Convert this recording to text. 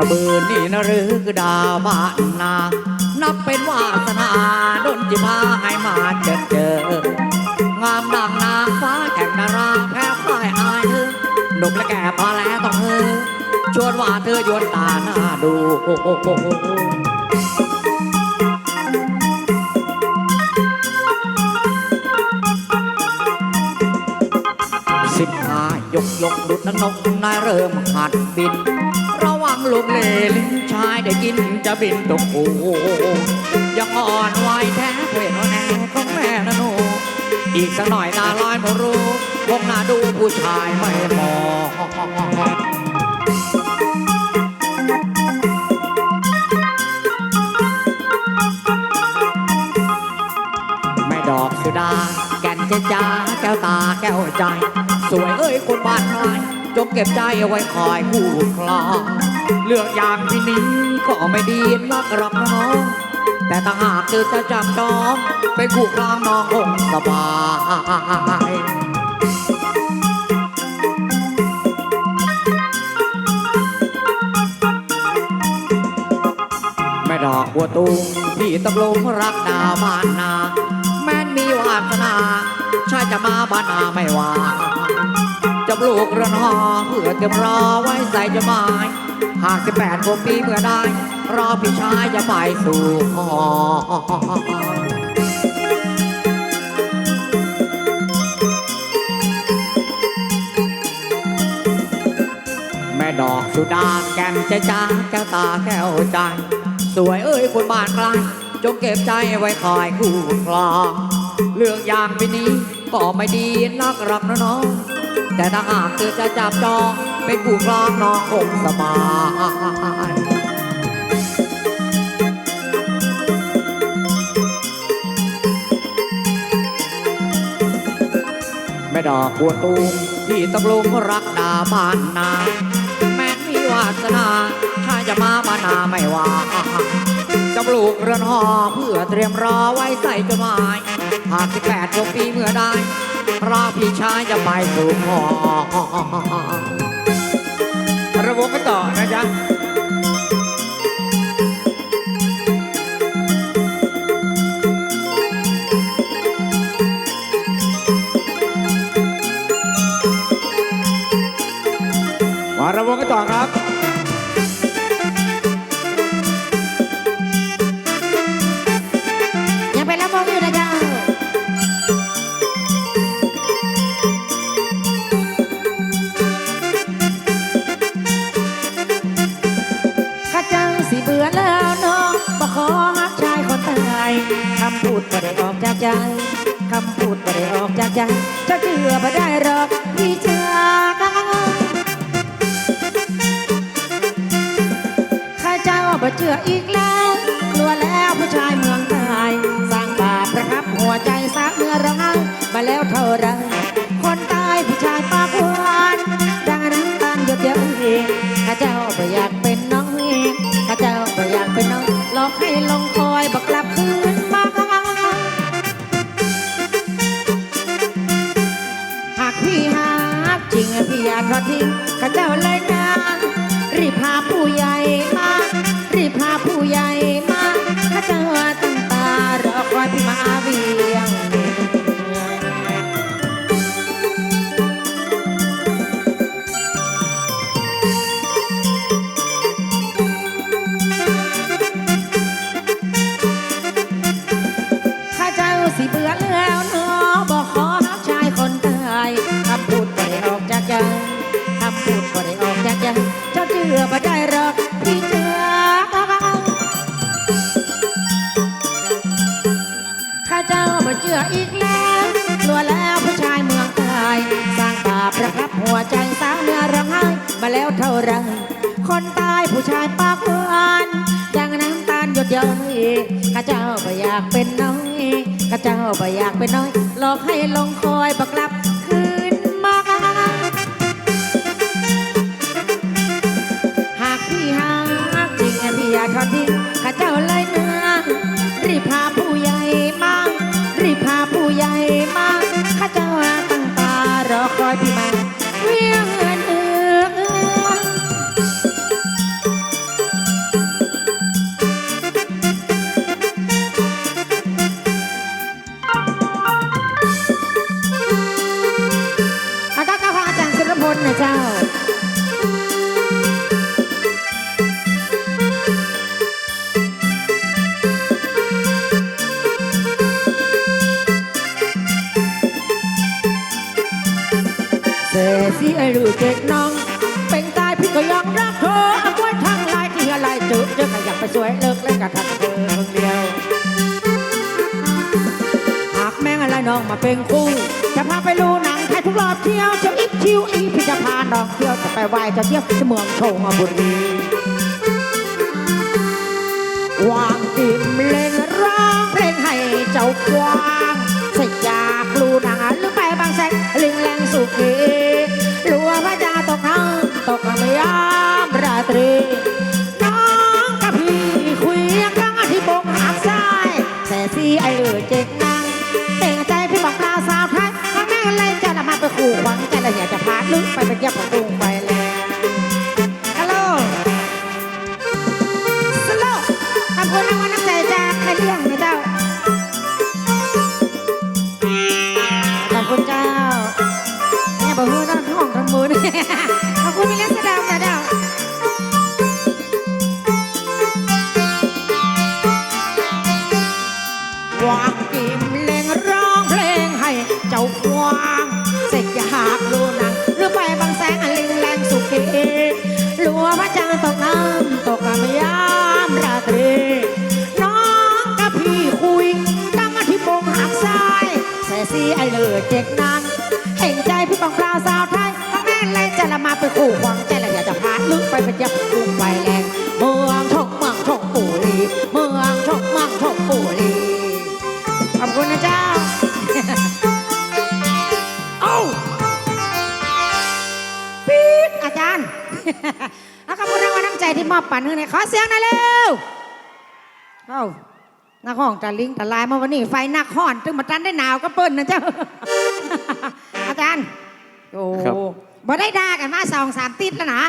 ระเบือนี่นะหรือคือดาวบ้านนา นับเป็นวาสนาดนจิพาให้มาเจอเจองามดังนางฟ้าแข่งดาราแพ้พ่ายอายเธอหนุ่มและแก่พอแล้วต้องเธอชวนว่าเธอยวนตาหน้าดูโอ้โอ้โอ้โอ้โอ้สิบหายกยกดุดนกนายเริ่มหัดบินร ลูกเลลิ้นชายได้กินจะบินตกโอยังอ่อนไหวแท้เพื่อนแน่ของแม่นะหนูอีกสักหน่อยตาลอยมรู้คงน่าดูผู้ชายไม่มองแม่ดอกสุดาแก่นเจจ้าแก้วตาแก้วใจ สวยเอ้ยคนบ้านไร จงเก็บใจเอาไว้คอยคู่ครอง เลือกอย่างที่นี้ก็ไม่ดีนักหรอกน้อง แต่ถ้าหากเธอจะจับน้องเป็นคู่ครองน้องคงสบายแม่ดอกบัวตูมที่ตกลงรักดาวบ้านนา แม้นมีวาสนาชายจะมาบ้านนาไม่ว่า จะปลูกเรือนหอเพื่อเตรียมรอไว้ใส่จะหมาย หากสิบแปดปีเมื่อได้ รอพี่ชายจะไปสู่ขอแม่ดอกสุดาแก้มใจจ้าแก้วตาแก้วใจสวยเอ้ยคนบ้านไกลจงเก็บใจไว้คอยคู่ครองเรื่องอย่างไปนี้ก็ไม่ดีนักหรักน้อง แต่ถ้าหากเธอจะจับจองเป็นคู่ครองน้องคงสบายแม่ดอกบัวตูมที่ตกลงรักดาบ้านนา แม้นมีวาสนาชาจะมาบ้านนาไม่ว่าจะปลูกเรือนหอเพื่อเตรียมรอไว้ใส่จดหมายหากสิบแปดกว่าปีเมื่อได้ รอพี่ชายจะไปสู่ขอระบบกันต่อนะจ๊ะมาระบบกันต่อครับ ได้ออกจากใจคำพูดบ่ได้ออกจากใจเจะเชื่อบ่ได้หรอกพี่เชื่อข้าเจ้าบ่เชื่ออีกแล้วกลัวแล้วผู้ชายเมืองไทยสร้างบาปประครับหัวใจสร้าเนื้อร้างมาแล้วเท่าไรคนตายผู้ชายปากหวานดังน้ำตาลหยดเดียวเองข้าเจ้าบ่อยากเป็นน้องเองข้าเจ้าบ่อยากเป็นน้องหลอกให้ลงคอากทอดทิ้ง แล้วกลัวแล้วผู้ชายเมืองไทยสร้างบาปประครับหัวใจสาวเนื้อร้องไห้มาแล้วเท่าไรคนตายผู้ชายปากหวานดังน้ำตาลหยดย้อยข้าเจ้าบ่อยากเป็นน้อยข้าเจ้าบ่อยากเป็นน้อยหลอกให้ลงคอยบักลับ ไอ้หรือเจ๊กน้อง เป็นตายพี่ก็ยังรักเธอเอาไว้ทางไลน์ที่อะไรเจอเจอใครอยากไปสวยเลิกเล่นกับทันเธอคนเดียว หากแม่งอะไรน้องมาเป็นคู่ จะพาไปดูหนังไทยทุกรอบเที่ยวจะอีกชิวอีพี่จะพาน้องเที่ยวจะไปไหว้จะเที่ยวที่เมืองโชงบุรีวางกิมเล่นร้องเพลงให้เจ้ากวา ลึกไปไปเยี่ยมของกรุงไปแล้วฮัลโหลสโลว์ขอบคุณรางวัลน้ำใจ เลือเจ็กนานเห็นใจพี่บังปลาสาวไทยทั้งแม่เลยจะละมาไปคู่หวังใจละอยากจะพาลึกไปเป็นยับกรุงไปแรงเมืองชกเมืองชกปุรีเมืองชกเมืองชกปุรีขอบคุณนะเจ้าเอ้าปี๊ดอาจารย์เอาขอบคุณรางวัลน้ำใจที่มอบปั่นให้เนี่ยขอเสียงหน่อยเร็วเอ้านักห้องตะลิงตะลายมาวันนี้ไฟนักห้อน ถึงมาตันได้หนาวก็เปิ้นนะเจ้า อาจารย์ โอ้ครับ บ่ได้ด่ากันมาสองสามติดแล้วนะ